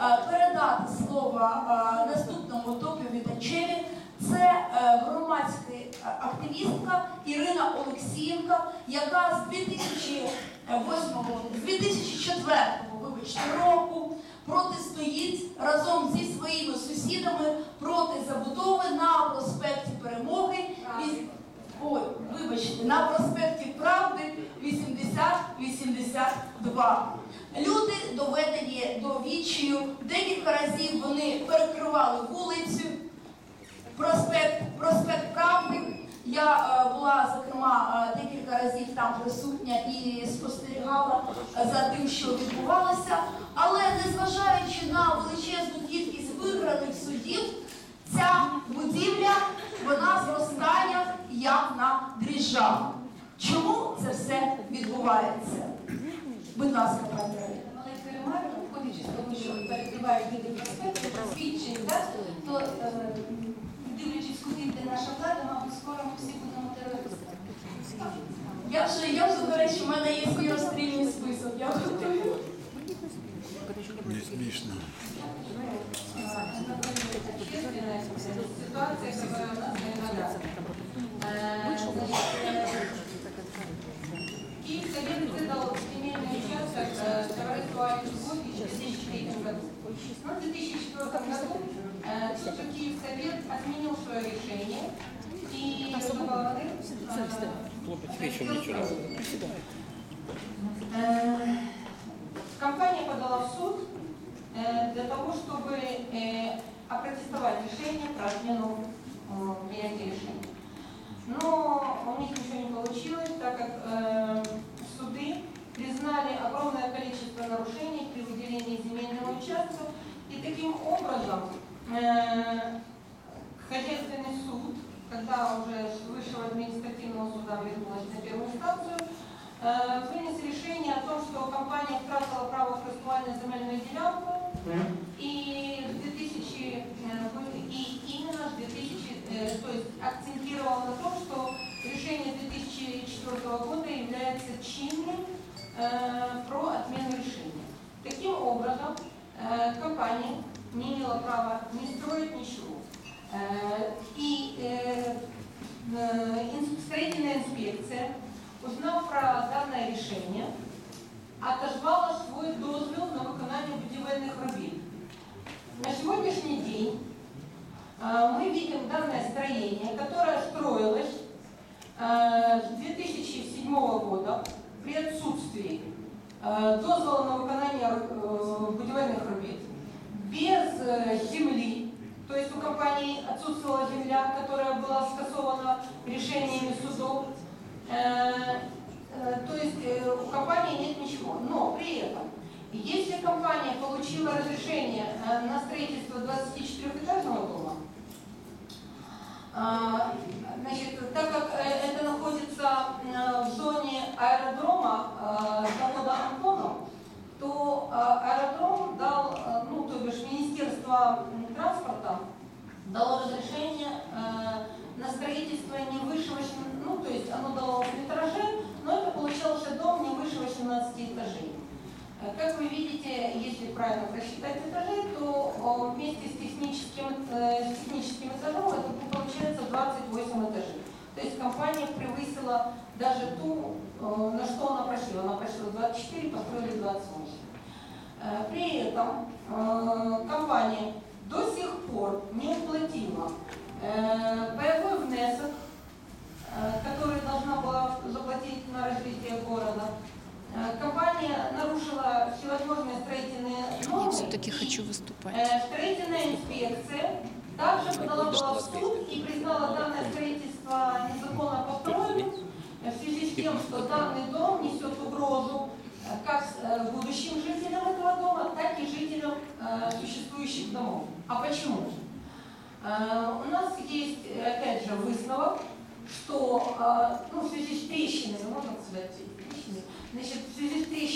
е, передати слово е, наступному доповідачеві. Це е, громадська активістка Ірина Олексієнка, яка з 2008 з 2004 вибачте, року протистоїть разом зі своїми сусідами проти забудови на проспекті Перемоги. Ой, вибачте, на проспекті 80-82. Люди доведені до відчаю. Декілька разів вони перекривали вулицю. Проспект, проспект Правди. Я е, була, зокрема, е, декілька разів там присутня і спостерігала за тим, що відбувалося. Але незважаючи на величезну кількість виграних судів, ця будівля вона зростає як на дріжджах. Чому це все відбувається? Будь ласка, пані Ірина. маленької ремарки, виходячи з того, що перекривають люди проспекти, свідчень, да, то е, дивлячись, куди йде наша влада, мабуть, скоро ми всі будемо терористами. Я вже, я вже, до речі, в мене є свій розстрільний список. Я готую. Не смішно. В 2004 году э, тот же Киевсовет отменил свое решение. И договоры, э, Компания подала в суд э, для того, чтобы э, опротестовать решение про отмену э, принятия решения. Но у них ничего не получилось, так как нарушений при выделении земельного участка, и таким образом э, хозяйственный суд, когда уже с высшего административного суда вернулась на первую инстанцию, э, вынес решение о том, что компания втратила право користування земельною ділянкою, и в 2000, э, и именно в 2000, э, то есть акцентировал на том, что решение 2004 года является чинным э, про отмену решения. Таким образом, э, компания не имела права не строить ничего. Э, И э, э, ин- строительная инспекция, узнав про данное решение, отозвала свой дозвіл на виконання будівельних робіт. На сегодняшний день э, мы видим данное строение, которое строилось э, дозвола на виконання э, будівельних робіт, без э, земли, то есть у компании отсутствовала земля, которая была скасована решениями судов. То есть у компании нет ничего. Но при этом, если компания получила разрешение на строительство 24-этажного дома, Значит, так как это находится э, в зоне аэродрома э, завода Антонов, то э, аэродром дал, э, ну, то бишь Министерство транспорта дало разрешение э, на строительство не выше 8, ну, то есть оно дало в метраже, но это получался дом не выше 18 этажей. Э, Как вы видите, если правильно просчитать этажи, то вместе с техническим, э, с техническим этажом это получается 28 этажей. То есть компания превысила даже ту, на что она просила. Она просила 24, построили 28. Э, При этом э, компания до сих пор не уплатила боевой внесок, э, который должна была заплатить на развитие города. Компания нарушила всевозможные строительные нормы. Я все-таки хочу выступать. Строительная инспекция также подала была в суд и признала данное строительство незаконно построенным в связи с тем, что данный дом несет угрозу будущим жителям этого дома, так и жителям э, существующих домов. А почему? Э, У нас есть, э, опять же, высновок, что э, ну, в связи с трещинами, можно сказать, трещины, значит, в связи с трещинами,